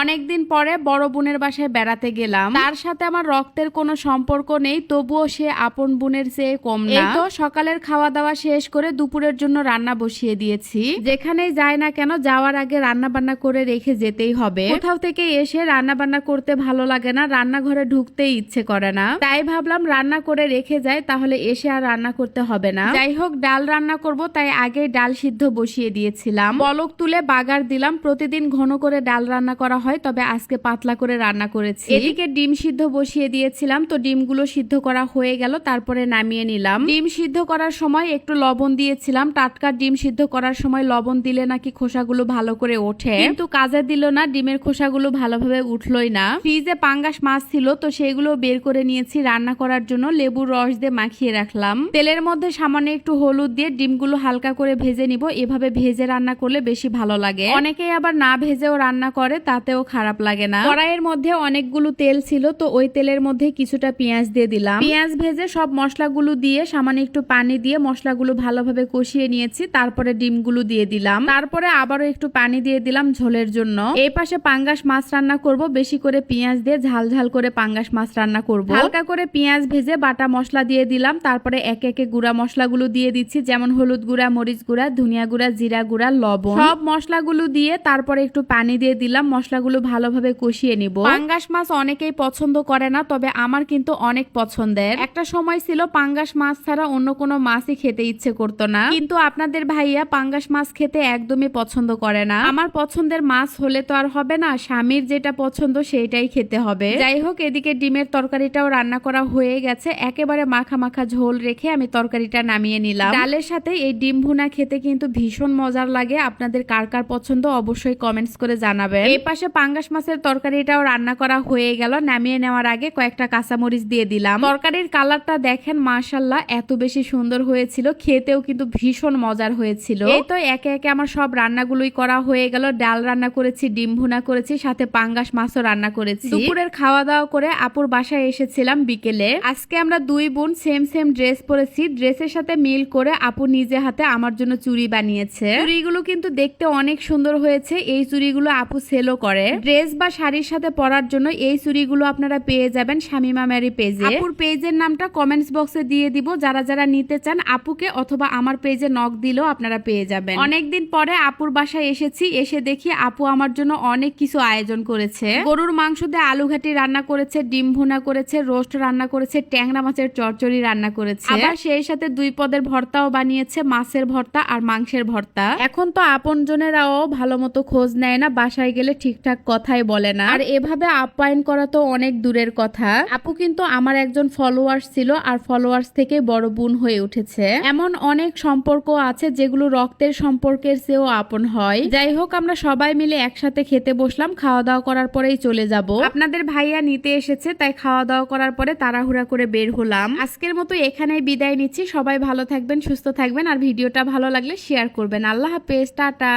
অনেকদিন পরে বড় বোনের বাসায় বেড়াতে গেলাম। তার সাথে আমার রক্তের কোনো সম্পর্ক নেই, তবুও সে আপন বোনের চেয়ে কম না। তো সকালের খাওয়া দাওয়া শেষ করে দুপুরের জন্য রান্না বসিয়ে দিয়েছি। যেখানেই যায় না কেন যাওয়ার আগে রান্না বান্না করে রেখে যেতেই হবে। কোথাও থেকে এসে রান্না বান্না করতে ভালো লাগে না, রান্নাঘরে ঢুকতেই ইচ্ছে করে না। তাই ভাবলাম রান্না করে রেখে যাই, তাহলে এসে আর রান্না করতে হবে না। যাই হোক, ডাল রান্না করব, তাই আগেই ডাল সিদ্ধ বসিয়ে দিয়েছিলাম। পলক তুলে বাগার দিলাম, প্রতিদিন ঘন করে ডাল রান্না করা হয় তবে আজকে পাতলা করে রান্না করেছি। এদিকে ডিম সিদ্ধ বসিয়ে দিয়েছিলাম তো ডিমগুলো সিদ্ধ করা হয়ে গেল তারপরে নামিয়ে নিলাম। ডিম সিদ্ধ করার সময় একটু লবণ দিয়েছিলাম টাটকা ডিম সিদ্ধ করার সময় লবণ দিলে নাকি খোসাগুলো ভালো করে ওঠে। কিন্তু কাজে দিল না ডিমের খোসাগুলো ভালোভাবে উঠলোই না। ফ্রিজে পাঙ্গাস মাছ ছিল তো সেগুলো বের করে নিয়েছি রান্না করার জন্য লেবুর রস দিয়ে মাখিয়ে রাখলাম। তেলের মধ্যে সামান্য একটু হলুদ দিয়ে ডিমগুলো হালকা করে ভেজে নিব এভাবে ভেজে রান্না করলে বেশি ভালো লাগে। অনেকেই আবার না ভেজেও রান্না করে তাতেও খারাপ লাগে না। কড়াইয়ের মধ্যে অনেকগুলো তেল ছিল, তো ওই তেলের মধ্যে কিছুটা পেঁয়াজ দিয়ে দিলাম। পেঁয়াজ ভেজে সব মশলাগুলো দিয়ে সামান্য একটু পানি দিয়ে মশলাগুলো ভালোভাবে কষিয়ে নিয়েছি, তারপরে ডিমগুলো দিয়ে দিলাম। তারপরে আবারও একটু পানি দিয়ে দিলাম ঝোলের জন্য। এই পাশে পাঙ্গাস মাছ রান্না করব, বেশি করে পেঁয়াজ দিয়ে ঝাল ঝাল করে পাঙ্গাস মাছ রান্না করব। হালকা করে পেঁয়াজ ভেজে বাটা মশলা দিয়ে দিলাম, তারপরে একে একে গুঁড়া মশলাগুলো দিয়ে দিচ্ছি, যেমন হলুদ গুঁড়া, মরিচ গুঁড়া, ধনিয়া গুঁড়া, জিরা গুঁড়া, লবণ। সব মশলাগুলো দিয়ে তারপরে একটু পানি দিয়ে দিলাম মশলাগুলো ভালোভাবে কষিয়ে নিব। পাঙ্গাস মাছ অনেকেই পছন্দ করে না, তবে আমার কিন্তু অনেক পছন্দের। একটা সময় ছিল পাঙ্গাস মাছ ছাড়া অন্য কোনো মাছই খেতে ইচ্ছে করতো না। কিন্তু আপনাদের ভাইয়া পাঙ্গাস মাছ খেতে একদমই পছন্দ করে না। আমার পছন্দের মাছ হলে তো আর হবে না, স্বামীর যেটা পছন্দ সেইটাই খেতে হবে। যাই হোক, এদিকে ডিমের তরকারিটাও রান্না করা হয়ে গেছে। একেবারে মাখা মাখা ঝোল রেখে আমি তরকারিটা নামিয়ে নিলাম। ডালের সাথে এই ডিম ভুনা খেতে কিন্তু ভীষণ মজার লাগে। আপনাদের কার কার পছন্দ অবশ্যই কমেন্টস করে জানাবেন। এই পাশে পাঙ্গাস মাছের তরকারিটাও রান্না করা হয়ে গেল। নামিয়ে নেওয়ার আগে কয়েকটা কাঁচামরিচ দিয়ে দিলাম। তরকারির কালারটা দেখেন মাশাল্লাহ এত বেশি সুন্দর হয়েছিল। খেতেও কিন্তু ভীষণ মজার হয়েছিল। এই তো একে একে আমার সব রান্নাগুলোই করা হয়ে গেল। ডাল রান্না করেছি, ডিম ভুনা করেছি, সাথে পাঙ্গাস মাছও রান্না করেছি। দুপুরের খাওয়া দাওয়া করে আপুর বাসায় এসেছিলাম বিকেলে। আজকে আমরা দুই বোন সেম সেম ড্রেস পরেছি। ড্রেসের সাথে মিল করে আপু নিজে হাতে আমার জন্য চুড়ি বানিয়েছে। চুড়িগুলো কিন্তু দেখতে অনেক সুন্দর হয়েছে। এই চুড়িগুলো আপু সেলও করে। ড্রেস বা শাড়ির সাথে পরার জন্য এই চুড়িগুলো আপনারা পেয়ে যাবেন শামিমা ম্যারি পেজে। আপুর পেজের নামটা কমেন্টস বক্সে দিয়ে দিব। যারা যারা নিতে চান আপুকে অথবা আমার পেজে নক দিলেও আপনারা পেয়ে যাবেন। অনেকদিন পরে আপুর বাসায় এসেছি এসে দেখি আপু আমার জন্য অনেক কিছু আয়োজন করেছে। গরুর মাংস দিয়ে আলু ঘাটি রান্না করেছে ডিম ভুনা করেছে রোস্ট রান্না করেছে ট্যাংরা মাছের চচ্চড়ি রান্না করেছে। আবার সেই সাথে দুই পদের ভর্তাও বানিয়েছে মাছের ভর্তা আর মাংসের ভর্তা। এখন তো আপনজনেরাও ভালো মতো খোঁজ নেয় না বাসায় গেলে ঠিকঠাক কথাই বলে না। আর এভাবে আপ্যায়ন করা তো অনেক দূরের কথা। আপু কিন্তু আমার একজন ফলোয়ার্স ছিল আর ফলোয়ার্স থেকে বড় বোন হয়ে উঠেছে। এমন অনেক সম্পর্ক আছে যেগুলো রক্তের সম্পর্কের চেয়েও আপন হয়। যাই হোক, আমরা সবাই মিলে একসাথে খেতে বসলাম খাওয়া দাওয়া করার পরেই চলে যাব। আপনাদের ভাইয়া নিতে এসেছে, তাই খাওয়া দাওয়া করার পরে তাড়াহুড়া করে বের হলাম। আজকের মতো এখানেই বিদায় নিচ্ছি। সবাই ভালো থাকবেন, সুস্থ থাকবেন আর ভিডিওটা ভালো লাগলে শেয়ার করবেন। আল্লাহ হাফেজ, টাটা।